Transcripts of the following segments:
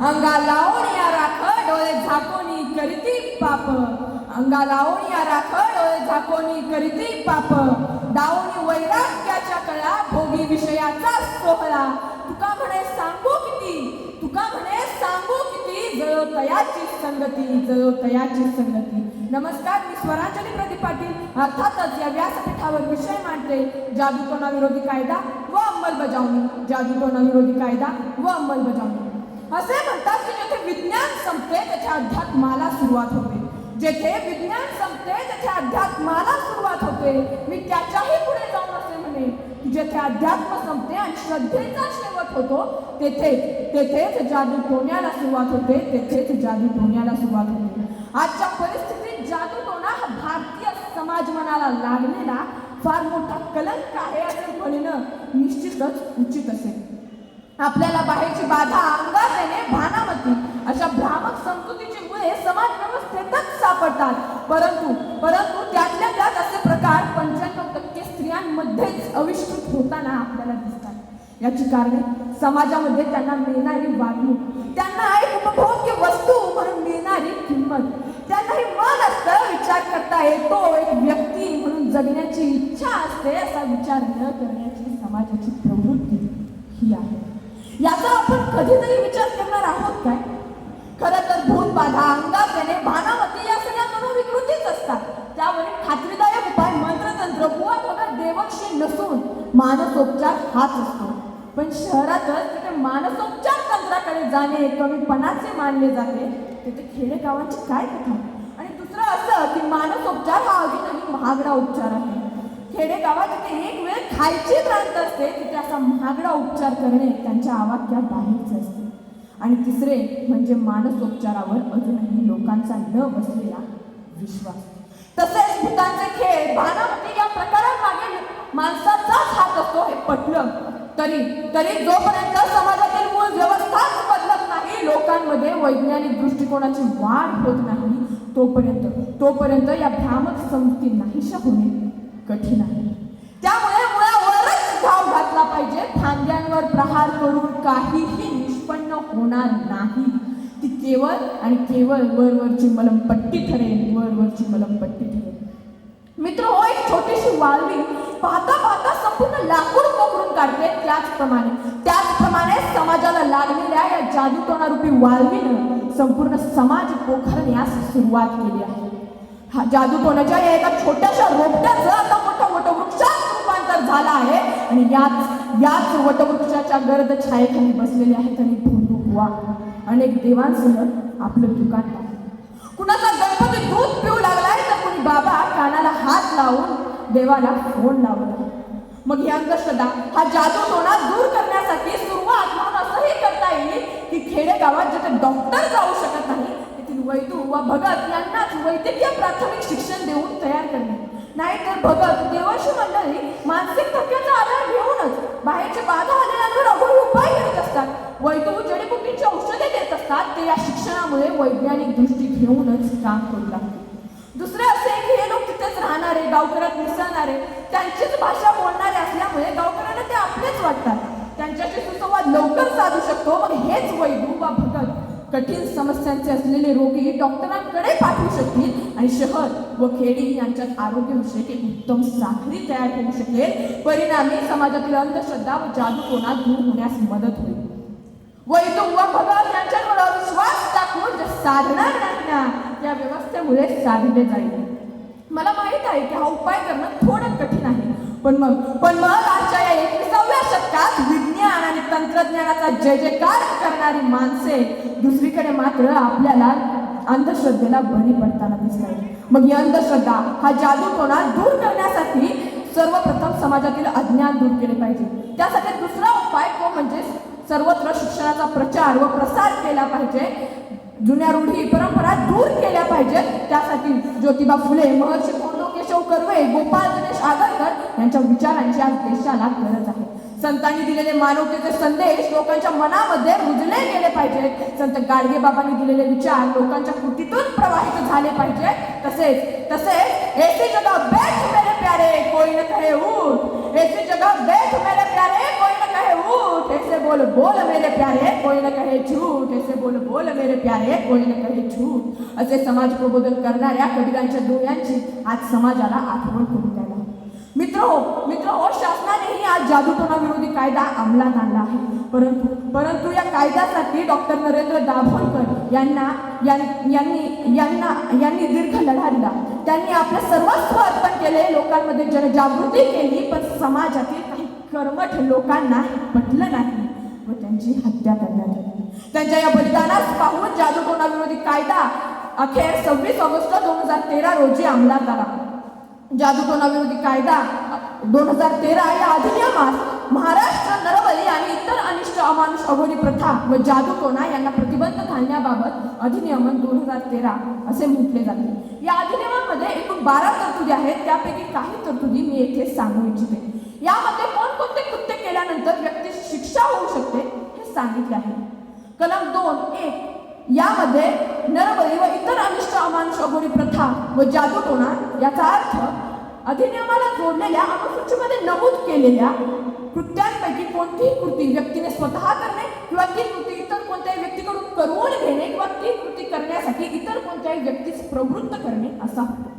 अंगा लावून या राख डोळे झाकोनी करीती पाप. अंगा लावून या राख डोळे झाकोनी करीती पाप. दावणी वैराग्याच्या कळा भोगी विषयाचा सोहळा. तुका म्हणे सांगू किती? तुका म्हणे सांगू किती? जळो तयाची संगती जळो तयाची संगती. नमस्कार मी स्वरांजली प्रदीप पाटील. अर्थातच या व्यासपीठावर विषय मांडते. जादूटोना विरोधी कायदा व अंमलबजावणी. जादूटोना विरोधी कायदा व अंमलबजावणी. असे म्हणतात की जेथे विज्ञान संपते त्याच्या अध्यात्माला सुरुवात होते. जेथे विज्ञान संपते त्याच्या अध्यात्माला सुरुवात होते. मी त्याच्याही पुढे जाऊन असे म्हणे की जेथे अध्यात्म संपते आणि श्रद्धेचा शेवट होतो तेथे तेथेच जादू टोण्याला सुरुवात होते तेथेच जादू टोण्याला सुरुवात होते. आजच्या परिस्थितीत जादू टोणा हा भारतीय समाज मनाला लागलेला फार मोठा कलंक आहे असे म्हणणं निश्चितच उचित असेल. आपल्याला बाहेरची बाधा अंगात येणे भानामती अशा भ्रामक समजुतीची मुळे समाज व्यवस्थेतच परंतु परंतु त्यातल्या त्यात असे प्रकार पंच्याण्णव टक्के स्त्रियांमध्येच अविष्कृत होताना आपल्याला दिसतात. याची कारणे समाजामध्ये त्यांना मिळणारी वागणूक त्यांना एक उपभोग्य वस्तू म्हणून मिळणारी किंमत त्यांना हे मन असतं विचार करता येतो एक व्यक्ती म्हणून जगण्याची इच्छा असते असा विचार न करण्याची समाजाची प्रवृत्ती ही आहे. याचा आपण कधीतरी विचार करणार आहोत काय? मानसोपचार हाच असतो. पण शहरातच तिथे मानसोपचार तंत्राकडे जाणे कमीपणाचे मानले जाते. तिथे खेडेगावांची काय कथा? आणि दुसरं असं की मानसोपचार हा अजूनही महागडा उपचार आहे. खेडेगावात तिथे एक वेळ खायची प्रांत असते तिथे असा महागडा उपचार करणे त्यांच्या आवाक्या बाहेरच असते. आणि तिसरे म्हणजे मानसोपचारावर अजूनही लोकांचा न बसलेला विश्वास. तसेच भूतांचे खेळ भानामती या प्रकारात माणसाचाच हात असतो हे पटलं. तरी तरी जोपर्यंत समाजातील मूळ व्यवस्थाच बदलत नाही लोकांमध्ये वैज्ञानिक दृष्टिकोनाची वाढ होत नाही तोपर्यंत तोपर्यंत या भ्रामक संस्कृती नाहीशा होणे कठीण आहे. त्यामुळे मुळावरच घाव घातला पाहिजे. फांद्यांवर प्रहार करून काहीही निष्पन्न होणार नाही. ती केवळ आणि केवळ वरवरची मलमपट्टी ठरेल वरवरची मलमपट्टी ठरेल. मित्र हो एक छोटीशी वाळवी. पाहता पाहता संपूर्ण लाकूड पोखरून काढते त्याचप्रमाणे. त्याचप्रमाणे समाजाला लागलेल्या या जादूटोणारूपी वाळवीनं संपूर्ण समाज पोखरण्यास सुरुवात केली आहे. हा जादूटोण्याच्या या एका छोट्याशा रोपट्याचं आता मोठं वटवृक्षात रूपांतर झालं आहे. आणि याच याच वटवृक्षाच्या गर्द छायेखाली बसलेले आहेत आणि भोंदू बुवा अनेक देवांसह आपलं दुकान कुणाचा गणपती लागलाय बाबा कानाला हात लावून देवाला फोन लावला. मग ही अंधश्रद्धा हा जादू टोणा दूर करण्यासाठी सुरुवात म्हणून असंही करता येईल की खेडेगावात जिथे डॉक्टर जाऊ शकत नाही तेथील वैदू वा भगत यांनाच वैद्यकीय प्राथमिक शिक्षण देऊन तयार करणे. नाहीतर भगत देवाशी मंडळी मानसिक धक्क्याचा आधार घेऊनच बाहेरचे बाधा आलेल्यांवर अवघड उपाय करत असतात. वैदू जडीबुटींची औषधे देत असतात ते या शिक्षणामुळे वैज्ञानिक दृष्टी घेऊनच काम करू लागतात दुसरे असे की हे लोक तिथेच राहणारे गावकऱ्यात मिसळणारे त्यांचीच भाषा बोलणारे असल्यामुळे गावकऱ्यांना ते आपलेच वाटतात. त्यांच्याशी सुसंवाद लवकर साधू शकतो. मग हेच वैभू वा भगत कठीण समस्यांचे असलेले रोगी डॉक्टरांकडे पाठवू शकतील आणि शहर व खेडी यांच्यात आरोग्यविषयक एक उत्तम साखळी तयार होऊ शकेल. परिणामी समाजातील अंधश्रद्धा व जादूटोणा दूर होण्यास मदत होईल. वैदू व भगत यांच्यावर अविश्वास टाकून जे साधणार नाही ना या व्यवस्थेमुळे साधले जाईल. मला माहीत आहे की हा उपाय करणं थोडं कठीण आहे. पण मग पण मग आजच्या या एकविसाव्या शतकात विज्ञान आणि तंत्रज्ञानाचा जय जयकार करणारी माणसे दुसरीकडे मात्र आपल्याला अंधश्रद्धेला बळी पडताना दिसत आहे मग ही अंधश्रद्धा हा जादूटोणा दूर करण्यासाठी सर्वप्रथम समाजातील अज्ञान दूर केले पाहिजे. त्यासाठी दुसरा उपाय तो म्हणजे सर्वत्र शिक्षणाचा प्रचार व प्रसार केला पाहिजे. जुन्या रूढी परंपरा दूर केल्या पाहिजेत. त्यासाठी ज्योतिबा फुले महर्षी कोंडो केशव कर्वे गोपाळ गणेश आगरकर यांच्या विचारांची आज देशाला गरज आहे. संतांनी दिलेले मानवतेचे संदेश लोकांच्या मनामध्ये रुजले गेले पाहिजेत. संत गाडगे बाबांनी दिलेले विचार लोकांच्या कृतीतून प्रवाहित झाले पाहिजे तसेच तसेच ऐसी जगा बैठ मेरे प्यारे कोई न कहे उठ ऐसी जगा देख मेरे प्यारे कोई न कहे उठ ऐसे बोल बोल मेरे प्यारे. कोई न कहे झूठ ऐसे बोल बोल मेरे प्यारे कोणी न कहे झूठ। असे समाज प्रबोधन करणाऱ्या कबीरांच्या डोळ्यांची आज समाजाला आठवण करून द्यायला मित्र हो मित्र हो शासनानेही आज जादूटोणा विरोधी कायदा अंमलात आणला आहे. परंतु परंतु या कायद्यासाठी डॉक्टर नरेंद्र दाभोलकर यांना यांनी यांना यांनी दीर्घ लढा दिला. त्यांनी आपलं सर्वस्व अर्पण केले लोकांमध्ये जनजागृती केली पण समाजातील काही कर्मठ लोकांना पटलं नाही. व त्यांची हत्या करण्यात आली. त्यांच्या या बलिदानास पाहून जादूटोणा विरोधी कायदा अखेर सव्वीस ऑगस्ट दोन हजार तेरा रोजी अंमलात आला. जादूटोणा विरोधी कायदा दोन हजार तेरा या अधिनियमात महाराष्ट्र नरबली आणि इतर अनिष्ट अमानुष अघोरी प्रथा व जादूटोणा यांना प्रतिबंध घालण्याबाबत अधिनियमन दोन हजार तेरा असे म्हटले जाते. या अधिनियमामध्ये एकूण बारा तरतुदी आहेत. त्यापैकी काही तरतुदी मी येथे सांगू इच्छिते. यामध्ये कोण कृत्य केल्यानंतर व्यक्तीची शिक्षा होऊ शकते हे सांगितले आहे. कलम दोन एक यामध्ये नरबळी व इतर अनिष्ट अमानुष अघोरी प्रथा व जादूटोणा याचा अर्थ अधिनियमाला जोडलेल्या अनुसूचीमध्ये नमूद केलेल्या कृत्यांपैकी कोणतीही कृती व्यक्तीने स्वतः करणे किंवा ती कृती इतर कोणत्याही व्यक्तीकडून करून घेणे किंवा ती कृती करण्यासाठी इतर कोणत्याही व्यक्तीस प्रवृत्त करणे असा होतो.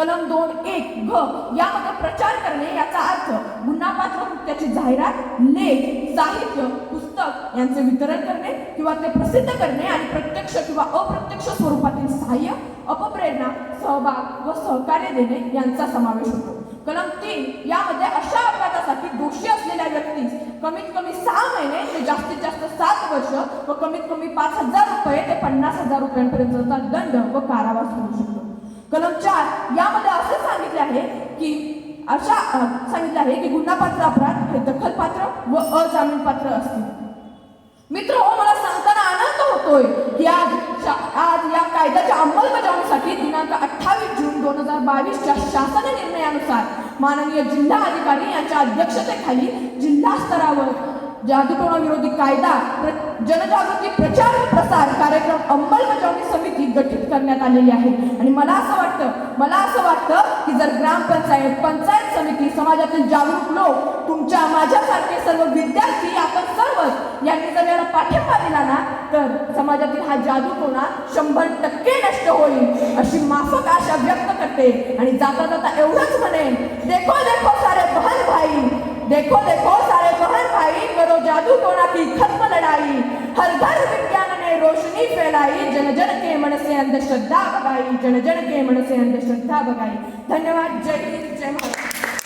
कलम दोन एक घ यामध्ये प्रचार करणे याचा अर्थ गुन्हापात्र कृत्याची जाहिरात लेख साहित्य पुस्तक यांचे वितरण करणे किंवा ते प्रसिद्ध करणे आणि प्रत्यक्ष किंवा अप्रत्यक्ष स्वरूपातील सहाय्य अपप्रेरणा सहभाग व सहकार्य देणे यांचा समावेश होतो. कलम तीन यामध्ये अशा अपराधासाठी दोषी असलेल्या व्यक्तीस कमीत कमी सहा महिने ते जास्तीत जास्त सात वर्ष व कमीत कमी पाच हजार रुपये ते पन्नास हजार रुपयांपर्यंतचा दंड व कारावास होऊ शकतो. कलम चार यामध्ये असे सांगितले आहे की अशा सांगितले आहे की गुन्हापात्र अपराध हे दखलपात्र व अजामीनपात्र असतील. मित्र हो मला सांगताना आनंद होतोय की आज आज या कायद्याच्या अंमलबजावणीसाठी दिनांक अठ्ठावीस जून दोन हजार बावीसच्या शासन निर्णयानुसार माननीय जिल्हा अधिकारी यांच्या अध्यक्षतेखाली जिल्हा स्तरावर जादूटोणा विरोधी कायदा जनजागृती प्रचार प्रसार कार्यक्रम अंमलबजावणी समिती गठीत करण्यात आलेली आहे. आणि मला असं वाटतं मला असं वाटतं की जर ग्रामपंचायत पंचायत समिती समाजातील जागरूक लोक तुमच्या माझ्यासारखे सर्व विद्यार्थी आपण सर्वच यांनी जर याला पाठिंबा दिला ना तर समाजातील हा जादूटोणा शंभर टक्के नष्ट होईल अशी माफक आशा व्यक्त करते. आणि जाता जाता एवढंच म्हणेन देखो देखो सारे श्रद्धा बघाई जनजन के मनसे अंधश्रद्धा बघाई. धन्यवाद जय हिंद जय महाराज